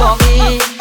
บ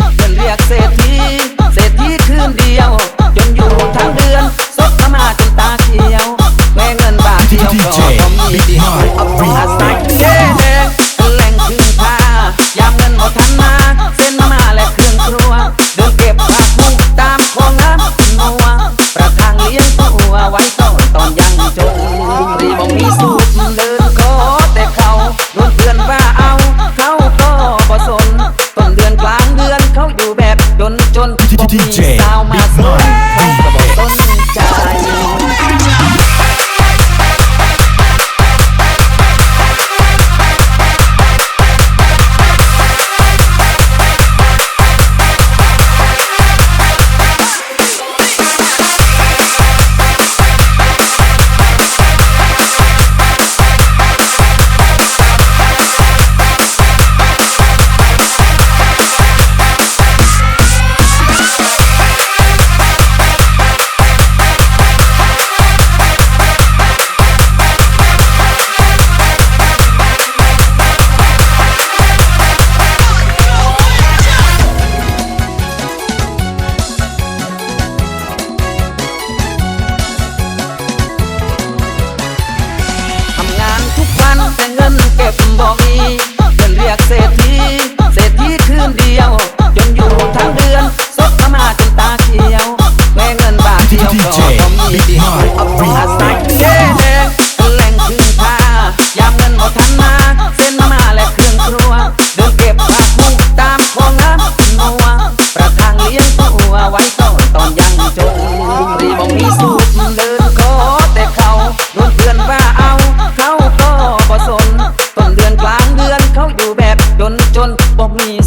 DJ Big Money บอกมีเพิ่นเรียกเศรษฐีเศรษฐีคืนเดียว for me